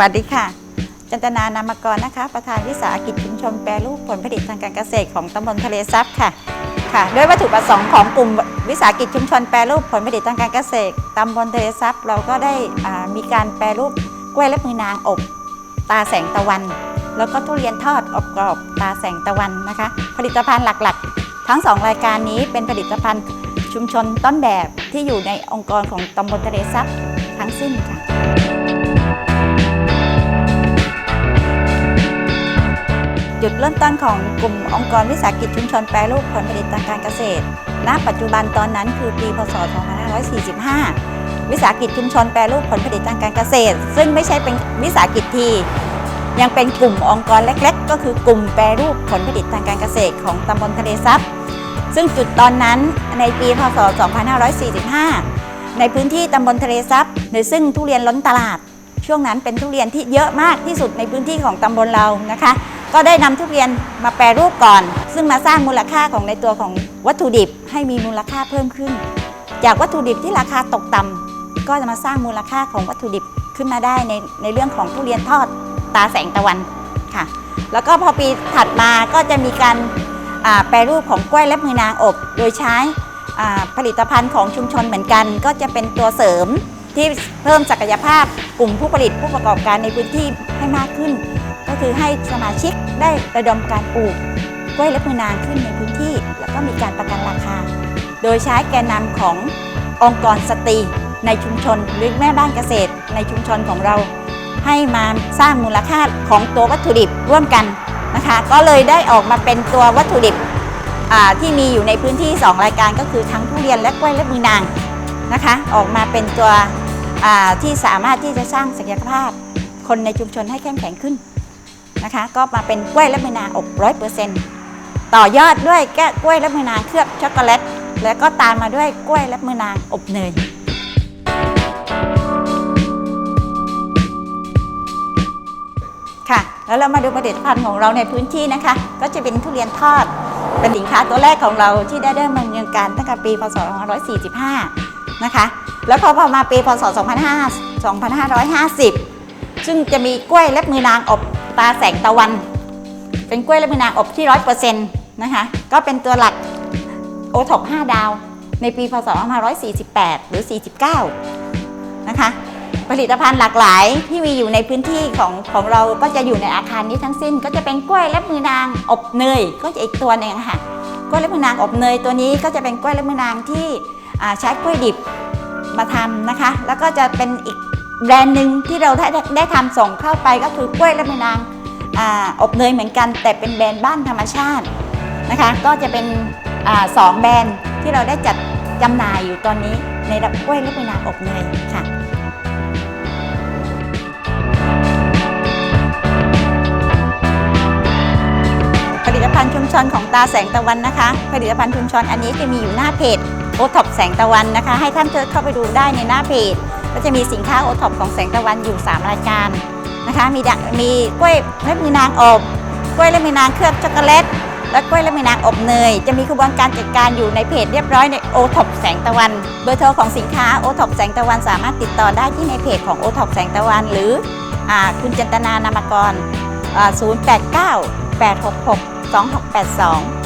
วัสดีค่ะ จันตนานามกรนะคะ ประธานวิสาหกิจชุมชนแปรรูปผลผลิตทางการเกษตรของตำบลทะเลซับค่ะค่ะ ด้วยวัตถุประสงค์ของกลุ่มวิสาหกิจชุมชนแปรรูปผลผลิตทางการเกษตรตำบลทะเลซับเราก็ได้มีการแปรรูปกล้วยและมือนางอบ ตาแสงตะวัน แล้วก็ทุเรียนทอดอบกรอบตาแสงตะวันนะคะ ผลิตภัณฑ์หลักๆ ทั้งสองรายการนี้เป็นผลิตภัณฑ์ชุมชนต้นแบบที่อยู่ในองค์กรของตำบลทะเลซับทั้งสิ้นค่ะ จุดเริ่มต้นของกลุ่มองค์กรวิสาหกิจชุมชนแปรรูปผลผลิตทางการเกษตร ณ ปัจจุบันตอนนั้นคือปีพศ 2545 วิสาหกิจชุมชนแปรรูปผลผลิตทางการเกษตร ซึ่งไม่ใช่เป็นวิสาหกิจทียังเป็นกลุ่มองค์กรเล็กๆ ก็คือกลุ่มแปรรูปผลผลิตทางการเกษตรของตำบลทะเลซับซึ่งจุดตอนนั้นในปีพศ 2545 ในพื้นที่ตำบลทะเลซับในซึ่งทุเรียนล้นตลาด ช่วงนั้นเป็นทุเรียนที่เยอะมากที่สุดในพื้นที่ของตำบลเรานะคะ ก็ได้นำทุเรียนมาแปรรูปก่อน ซึ่งมาสร้างมูลค่าของในตัวของวัตถุดิบให้มีมูลค่าเพิ่มขึ้น จากวัตถุดิบที่ราคาตกต่ำก็จะมาสร้างมูลค่าของวัตถุดิบขึ้นมาได้ในในเรื่องของทุเรียนทอดตาแสงตะวันค่ะ แล้วก็พอปีถัดมาก็จะมีการแปรรูปของกล้วยและมือนางอบ โดยใช้ผลิตภัณฑ์ของชุมชนเหมือนกัน ก็จะเป็นตัวเสริม ที่เพิ่มศักยภาพกลุ่มผู้ผลิตผู้ประกอบการในพื้นที่ให้มากขึ้น ก็คือให้สมาชิกได้ระดมการปลูกกล้วยและมือนางขึ้นในพื้นที่ แล้วก็มีการประกันราคา โดยใช้แกนนำขององค์กรสตรีในชุมชนหรือแม่บ้านเกษตร ในชุมชนของเรา ให้มาสร้างมูลค่าของตัววัตถุดิบร่วมกันนะคะ ก็เลยได้ออกมาเป็นตัววัตถุดิบที่มีอยู่ในพื้นที่ 2 รายการก็คือทั้งทุเรียนและกล้วยและมือนางนะคะ ออกมาเป็นตัว ที่สามารถที่จะสร้างศักยภาพ คนในชุมชนให้เข้มแข็งขึ้นนะคะ ก็มาเป็นกล้วยและมือนางอบร้อยเปอร์เซ็นต์ต่อยอดด้วยแก้กล้วยและมือนางเคลือบช็อกโกแลตแล้วก็ตามมาด้วยกล้วยและมือนางอบเนยค่ะ แล้วเรามาดูผลิตภัณฑ์ของเราในพื้นที่นะคะ ก็จะเป็นทุเรียนทอดเป็นสินค้าตัวแรกของเราที่ได้เริ่มดำเนินการตั้งแต่ปีพศ2545 นะคะ แล้วพอพอมาปีพศ 2550 ซึ่งจะมีกล้วยเล็บมือนางอบตาแสงตะวัน เป็นกล้วยเล็บมือนางอบที่100%นต์นะคะ ก็เป็นตัวหลักโอท็อป5ดาว ในปีพศ 2548 หรือ 49 นะคะ ผลิตภัณฑ์หลากหลายที่มีอยู่ในพื้นที่ของของเราก็จะอยู่ในอาคารนี้ทั้งสิ้น ก็จะเป็นกล้วยและมือนางอบเนย ก็จะอีกตัวหนึ่งค่ะ กล้วยและมือนางอบเนยตัวนี้ก็จะเป็นกล้วยและมือนางที่ใช้กล้วยดิบ มาทำนะคะ แล้วก็จะเป็นอีกแบรนด์หนึ่งที่เราได้ได้ทำส่งเข้าไปก็คือกล้วยและมือนางออบเนยเหมือนกัน แต่เป็นแบรนด์บ้านธรรมชาตินะคะ ก็จะเป็นอสองแบรนด์ที่เราได้จัดจำหน่ายอยู่ตอนนี้ในระดับกล้วยและมือนางอบเนยค่ะผลิตภัณฑ์ชุมชนของตาแสงตะวันนะคะ ผลิตภัณฑ์ชุมชนอันนี้จะมีอยู่หน้าเพจ โอท็อปแสงตะวันนะคะ ให้ท่านเชิญเข้าไปดูได้ในหน้าเพจ ก็จะมีสินค้าโอท็อปของแสงตะวันอยู่ 3 รายการนะคะ มีดะมีกล้วยเล็บมือนางอบ กล้วยเล็บมือนางเคลือบช็อกโกแลต และกล้วยเล็บมือนางอบเนย จะมีกระบวนการจัดการอยู่ในเพจเรียบร้อยในโอท็อปแสงตะวัน เบอร์โทรของสินค้าโอท็อปแสงตะวันสามารถติดต่อได้ที่ในเพจของโอท็อปแสงตะวัน หรืออคุณจันตนานามกร 089 866 2682